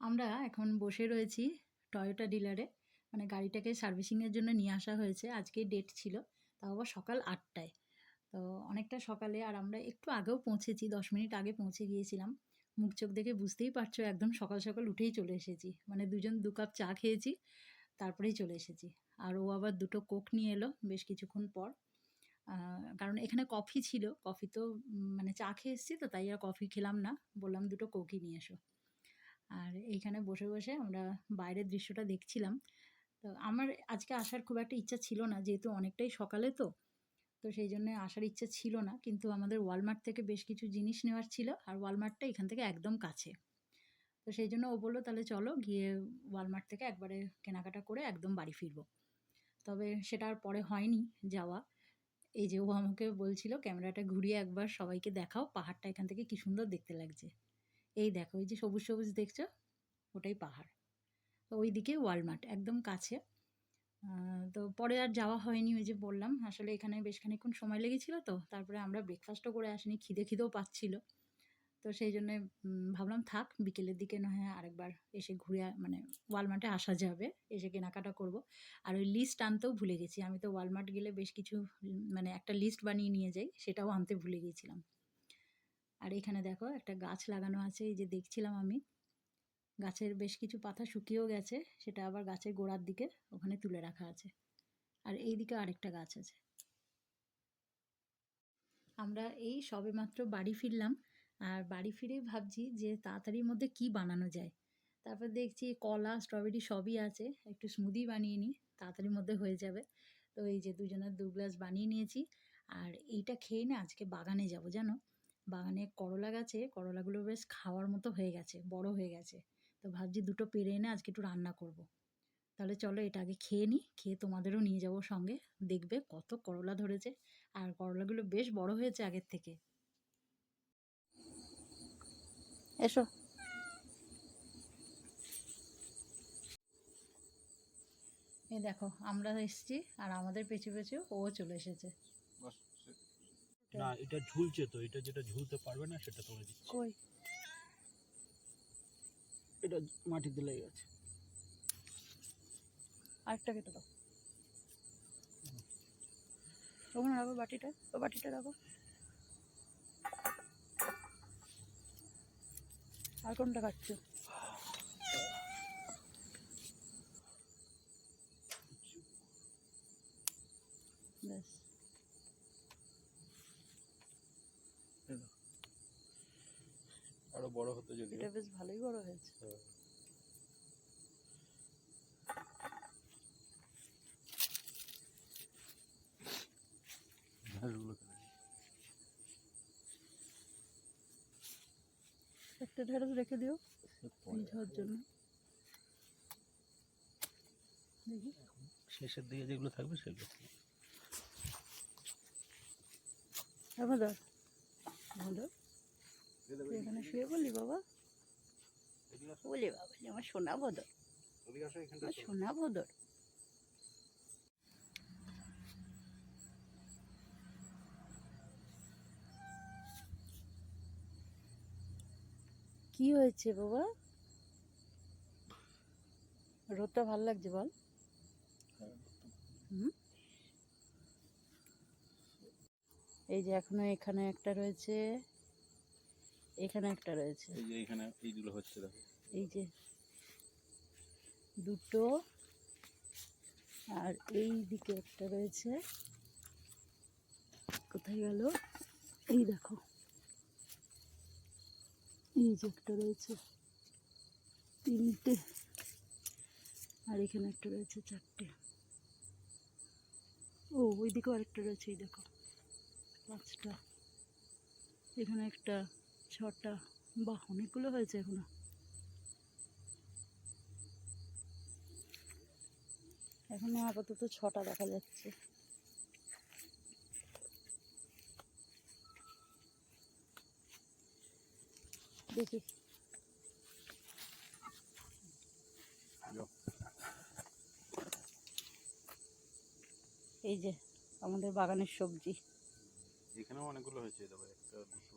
আমরা এখন বসে রয়েছি টয়োটা ডিলারে মানে গাড়িটাকে সার্ভিসিংয়ের জন্য নিয়ে আসা হয়েছে। আজকেই ডেট ছিল তাও আবার সকাল আটটায়। তো অনেকটা সকালে আর আমরা একটু আগেও পৌঁছেছি, দশ মিনিট আগে পৌঁছে গিয়েছিলাম। মুখ চোখ দেখে বুঝতেই পারছ, একদম সকাল সকাল উঠেই চলে এসেছি। মানে দুজন দু কাপ চা খেয়েছি, তারপরেই চলে এসেছি। আর ও আবার দুটো কোক নিয়ে এলো বেশ কিছুক্ষণ পর। কারণ এখানে কফি ছিল। কফি তো মানে চা খেয়ে এসেছি তো, তাই আর কফি খেলাম না। বললাম দুটো কোকই নিয়ে এসো। আর এইখানে বসে বসে আমরা বাইরের দৃশ্যটা দেখছিলাম। তো আমার আজকে আসার খুব একটা ইচ্ছা ছিল না, যেহেতু অনেকটাই সকালে তো তো সেই জন্য আসার ইচ্ছা ছিল না। কিন্তু আমাদের ওয়ালমার্ট থেকে বেশ কিছু জিনিস নেওয়ার ছিল, আর ওয়ালমার্টটা এখান থেকে একদম কাছে। তো সেই জন্য ও বলল, তাহলে চলো গিয়ে ওয়ালমার্ট থেকে একবারে কেনাকাটা করে একদম বাড়ি ফিরবো। তবে সেটা আর পরে হয়নি যাওয়া। এই যে ও আমাকে বলছিল, ক্যামেরাটা ঘুরিয়ে একবার সবাইকে দেখাও, পাহাড়টা এখান থেকে কি সুন্দর দেখতে লাগছে। এই দেখো, এই যে সবুজ সবুজ দেখছ? ওটাই পাহাড়। তো ওই দিকে ওয়ালমার্ট, একদম কাছে। তো পরে আর যাওয়া হয়নি ওই যে বললাম। আসলে এখানে বেশ খানিক্ষণ সময় লেগেছিল তো, তারপরে আমরা ব্রেকফাস্টও করে আসিনি, খিদে খিদেও পাচ্ছিল। তো সেই জন্যে ভাবলাম থাক, বিকেলের দিকে না হয় আরেকবার এসে ঘুরে মানে ওয়ালমার্টে আসা যাবে, এসে কেনাকাটা করব। আর ওই লিস্ট আনতেও ভুলে গেছি। আমি তো ওয়ালমার্ট গেলে বেশ কিছু মানে একটা লিস্ট বানিয়ে নিয়ে যাই, সেটাও আনতে ভুলে গিয়েছিলাম। আর এখানে দেখো একটা গাছ লাগানো আছে, এই যে দেখছিলাম আমি। গাছের বেশ কিছু পাতা শুকিয়েও গেছে, সেটা আবার গাছের গোড়ার দিকে ওখানে তুলে রাখা আছে। আর এই দিকে আরেকটা গাছ আছে। আমরা এই সবেমাত্র বাড়ি ফিরলাম, আর বাড়ি ফিরে ভাবছি যে তাড়াতাড়ির মধ্যে কি বানানো যায়। তারপর দেখছি কলা স্ট্রবেরি সবই আছে, একটু স্মুদি বানিয়ে নিই, তাড়াতাড়ির মধ্যে হয়ে যাবে। তো এই যে দুজনের দু গ্লাস বানিয়ে নিয়েছি, আর এইটা খেয়ে না আজকে বাগানে যাব, জানো? বাগানে করলা গাছে, করলাগুলো বেশ খাওয়ার মতো হয়ে গেছে, বড় হয়ে গেছে। তো ভাবছি দুটো পেরে এনে আজকে একটু রান্না করব। তাহলে চলো এটা আগে খেয়ে নিই, খেয়ে তোমাদেরও নিয়ে যাব সঙ্গে। দেখবে কত করলা ধরেছে, আর করলাগুলো বেশ বড় হয়েছে আগের থেকে। এসো। এই দেখো, আমরা এসেছি আর আমাদের পেছু পেছু ও চলে এসেছে। না এটা ঝুলছে তো এটা যেটা ঝুলতে পারবে না সেটা তোলে দিচ্ছি। কই? এটা মাটিতে লেগে গেছে। আরেকটা কেটে দাও। ওখানে রাখো বাটিটা ও বাটিটা রাখো। আর কোনটা খাচ্ছো ব্যাস। বড় হতে যদি এটা বেশ ভালোই বড় হয়েছে। একটা ঢেঁড়স রেখে দিও ঝড় জন্য। দেখি। শেষের দিকে যেগুলো থাকবে সেগুলো। ধর। ভালো তুই এখানে শুয়ে বললি বাবা? বলি বাবা আমার সোনা বদর। আমার সোনা বদর। কি হয়েছে বাবা? রোদটা ভালো লাগছে বল। হুম? এই যে এখনও এখানে একটা রয়েছে। এখানে একটা রয়েছে। এই যে এখানে এইগুলো হচ্ছে দেখো। এই যে দুটো আর এই দিকে একটা রয়েছে। কোথায় গেল? এই দেখো। এই যে একটা রয়েছে। তিনটে। আর এখানে একটা রয়েছে চারটে। ও ওই দিকেও আরেকটা রয়েছে এই দেখো। পাঁচটা। এখানে একটা ছটা বাহ অনেকগুলো হয়েছে এখনও। এখনও আপাতত ছটা দেখা যাচ্ছে। দেখি। এই যে আমাদের বাগানের সবজি। এখানেও অনেকগুলো হয়েছে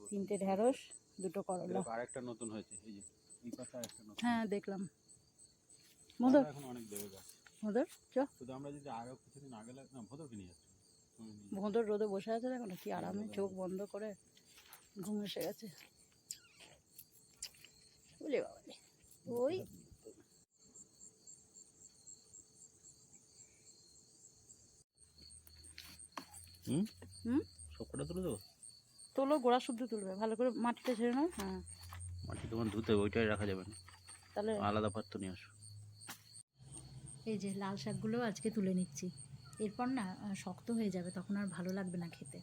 তিনটে ঢেঁড়স দুটো করলা। আরেকটা নতুন হয়েছে এই যে এই পাশে একটা নতুন। হ্যাঁ দেখলাম। মধুর? এখন অনেক দেবে গাছ মধুর? চ। শুধু আমরা যদি আরও কিছুদিন আগে না ভোদরকে নিয়ে যাচ্ছি। ভোঁদর রোদে বসে আছে দেখো না কি আরামে চোখ বন্ধ করে ঘুম এসে গেছে। বলে বাবা। ওই। হুম? হুম? সবকটা তুলে দেবো? তোলো গোড়া শুদ্ধ তুলবে। ভালো করে মাটিটা ছেড়ে নাও। হ্যাঁ। মাটি তোমার ধুতে হবে ওইটাই রাখা যাবে না। তাহলে আলাদা পাত্র নিয়ে আসো। এই যে লাল শাকগুলো আজকে তুলে নিচ্ছি। এরপর না শক্ত হয়ে যাবে তখন আর ভালো লাগবে না খেতে।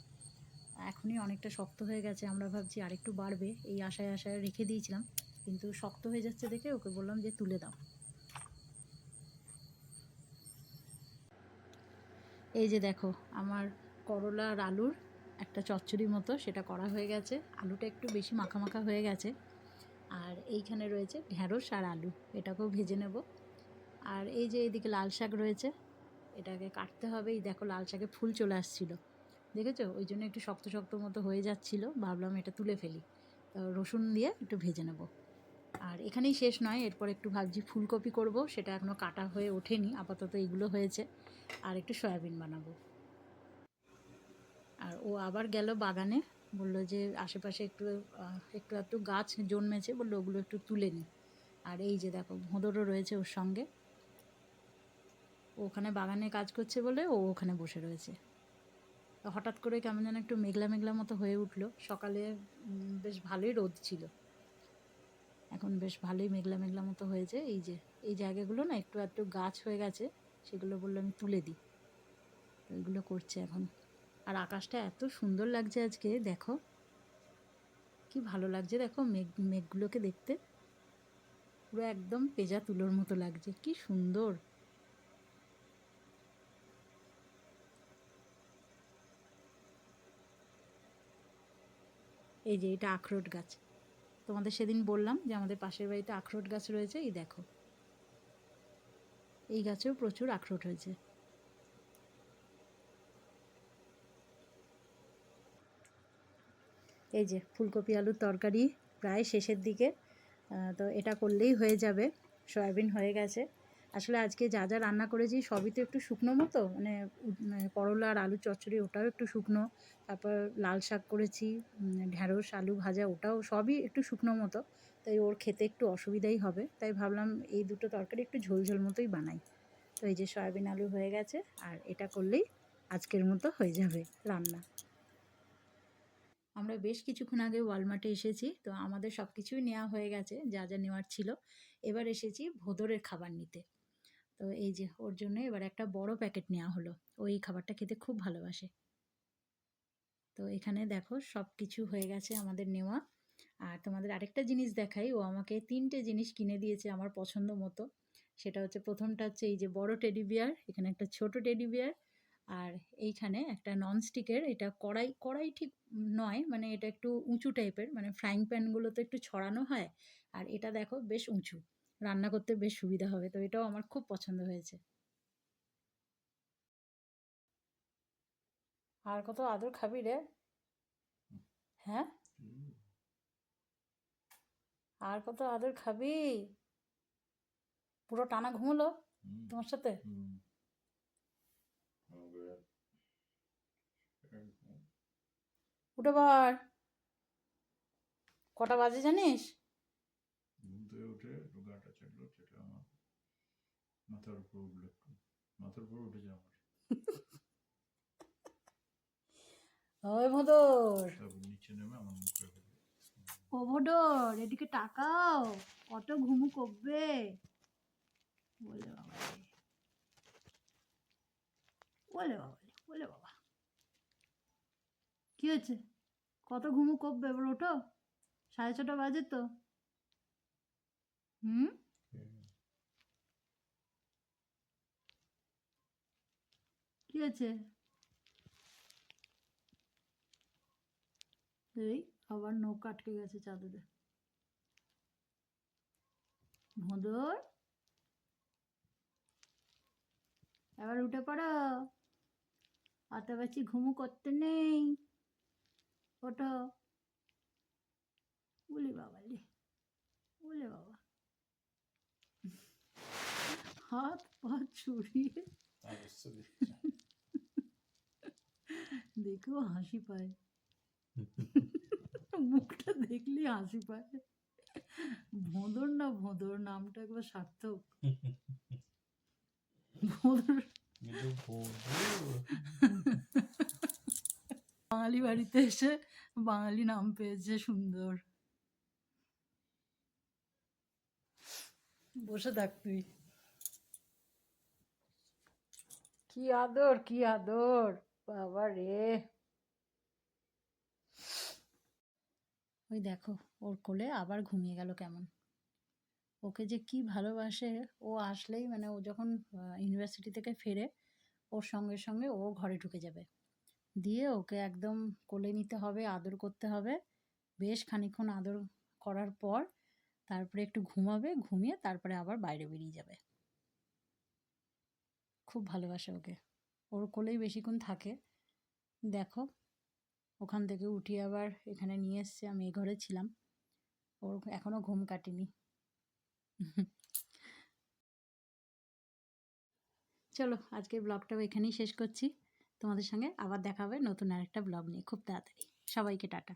এখনই অনেকটা শক্ত হয়ে গেছে আমরা ভাবছি আরেকটু বাড়বে। এই আশায় আশায় রেখে দিয়েছিলাম কিন্তু শক্ত হয়ে যাচ্ছে দেখে ওকে বললাম যে তুলে দাও। এই যে দেখো আমার করলা আর আলুর একটা চচ্চড়ি মতো সেটা করা হয়ে গেছে। আলুটা একটু বেশি মাখা মাখা হয়ে গেছে। আর এইখানে রয়েছে ঢ্যাঁড়স আর আলু। এটাকেও ভেজে নেব। আর এই যে এইদিকে লাল শাক রয়েছে, এটাকে কাটতে হবে। এই দেখো লাল শাকে ফুল চলে আসছিল। দেখেছ? ওই জন্য একটু শক্ত শক্ত মতো হয়ে যাচ্ছিল। ভাবলাম এটা তুলে ফেলি। তো রসুন দিয়ে একটু ভেজে নেব। আর এখানেই শেষ নয়। এরপর একটু ভাবছি ফুলকপি করব। সেটা এখনও কাটা হয়ে ওঠেনি। আপাতত এগুলো হয়েছে। আর একটু সয়াবিন বানাবো। আর ও আবার গেল বাগানে, বলল যে আশেপাশে একটু একটু একটু গাছ জন্মেছে, বলল ওগুলো একটু তুলে নি। আর এই যে দেখো, ভোঁদরও রয়েছে ওর সঙ্গে। ওখানে বাগানে কাজ করছে বলে ও ওখানে বসে রয়েছে। হঠাৎ করে কেমন যেন একটু মেঘলা মেঘলা মতো হয়ে উঠল। সকালে বেশ ভালোই রোদ ছিল। এখন বেশ ভালোই মেঘলা মেঘলা মতো হয়েছে। এই যে, এই জায়গাগুলো না একটু একটু গাছ হয়ে গেছে, সেগুলো বলল আমি তুলে দিই। তো এগুলো করছে এখন। আর আকাশটা এত সুন্দর লাগছে আজকে, দেখো। কি ভালো লাগছে, দেখো মেঘ, মেঘগুলোকে দেখতে। পুরো একদম পেজা তুলোর মতো লাগছে, কি সুন্দর। এই যে এটা আখরোট গাছ। তোমাদের সেদিন বললাম যে আমাদের পাশের বাড়িতে আখরোট গাছ রয়েছে, এই দেখো। এই গাছেও প্রচুর আখরোট হয়েছে। এই যে ফুলকপি আলুর তরকারি প্রায় শেষের দিকে তো এটা করলেই হয়ে যাবে, সয়াবিন হয়ে গেছে। আসলে আজকে যা যা রান্না করেছি সবই তো একটু শুকনো মতো মানে মানে করলা আর আলু চচ্চড়ি ওটাও একটু শুকনো, তারপর লাল শাক করেছি ঢ্যাঁড়স আলু ভাজা ওটাও সবই একটু শুকনো মতো, তাই ওর খেতে একটু অসুবিধাই হবে, তাই ভাবলাম এই দুটো তরকারি একটু ঝোল ঝোল মতোই বানাই। তো এই যে সয়াবিন আলু হয়ে গেছে, আর এটা করলেই আজকের মতো হয়ে যাবে রান্না। আমরা বেশ কিছুক্ষণ আগে ওয়ালমার্টে এসেছি, তো আমাদের সব কিছুই নেওয়া হয়ে গেছে, যা যা নেওয়ার ছিল। এবার এসেছি ভোদরের খাবার নিতে। তো এই যে, ওর জন্য এবার একটা বড় প্যাকেট নেওয়া হলো। ওই খাবারটা খেতে খুব ভালোবাসে। তো এখানে দেখো সব কিছু হয়ে গেছে আমাদের নেওয়া। আর তোমাদের আরেকটা জিনিস দেখাই, ও আমাকে তিনটে জিনিস কিনে দিয়েছে আমার পছন্দ মতো। সেটা হচ্ছে, প্রথমটা হচ্ছে এই যে বড় টেডি বিয়ার এখানে একটা ছোট টেডি বিয়ার আর এইখানে একটা ননস্টিকের এটা কড়াই কড়াই ঠিক নয় মানে এটা একটু উঁচু টাইপের মানে ফ্রাইং প্যানগুলো তো একটু ছড়ানো হয় আর এটা দেখো বেশ উঁচু রান্না করতে বেশ সুবিধা হবে তো এটাও আমার খুব পছন্দ হয়েছে। আর কত আদর খাবি রে? হ্যাঁ? আর কত আদর খাবি? পুরো টানা ঘুমলো তোমার সাথে? উঠে পড় কটা বাজে জানিস? উঠে গাটা চাটলো চেটে আমার মাথার উপর উঠল মাথার উপর উঠেছে আমার। ওই ভোদর। নিচে নেমে আমার মুখে ও ভোদর এদিকে তাকাও কত ঘুমু করবে। বলে বাবা বলে বাবা বলে বাবা। কি হয়েছে? কত ঘুমু করবে এবার ওঠো? সাড়ে ছটা বাজে তো। হুম? কি হয়েছে? এই আবার নৌকা আটকে গেছে চাদরে ভোঁদর? এবার উঠে পড়ো। অত বেশি ঘুমু করতে নেই। ওটা বলি বাবা লি। বলে বাবা। হাত পা ছড়িয়ে দেখেও হাসি পায়। মুখটা দেখলে হাসি পায়। ভোঁদর না ভোঁদর নামটা একবার সার্থক। ভোঁদর। বাঙালি বাড়িতে এসে বাঙালি নাম পেয়েছে সুন্দর। বসে থাক তুই। কি আদর কি আদর, বাবা রে। ওই দেখো, ওর কোলে আবার ঘুমিয়ে গেল কেমন। ওকে যে কি ভালোবাসে, ও আসলেই মানে ও যখন ইউনিভার্সিটি থেকে ফেরে, ওর সঙ্গে সঙ্গে ও ঘরে ঢুকে যাবে। দিয়ে ওকে একদম কোলে নিতে হবে, আদর করতে হবে। বেশ খানিকক্ষণ আদর করার পর তারপরে একটু ঘুমাবে, ঘুমিয়ে তারপরে আবার বাইরে বেরিয়ে যাবে। খুব ভালোবাসে ওকে। ওর কোলেই বেশিক্ষণ থাকে। দেখো, ওখান থেকে উঠিয়ে আবার এখানে নিয়ে এসছে, আমি এ ঘরে ছিলাম। ওর এখনও ঘুম কাটেনি। চলো, আজকের ব্লগটাও এখানেই শেষ করছি। তোমাদের সঙ্গে আবার দেখা হবে নতুন আরেকটা ব্লগ নিয়ে। খুব তাড়াতাড়ি। সবাইকে টাটা।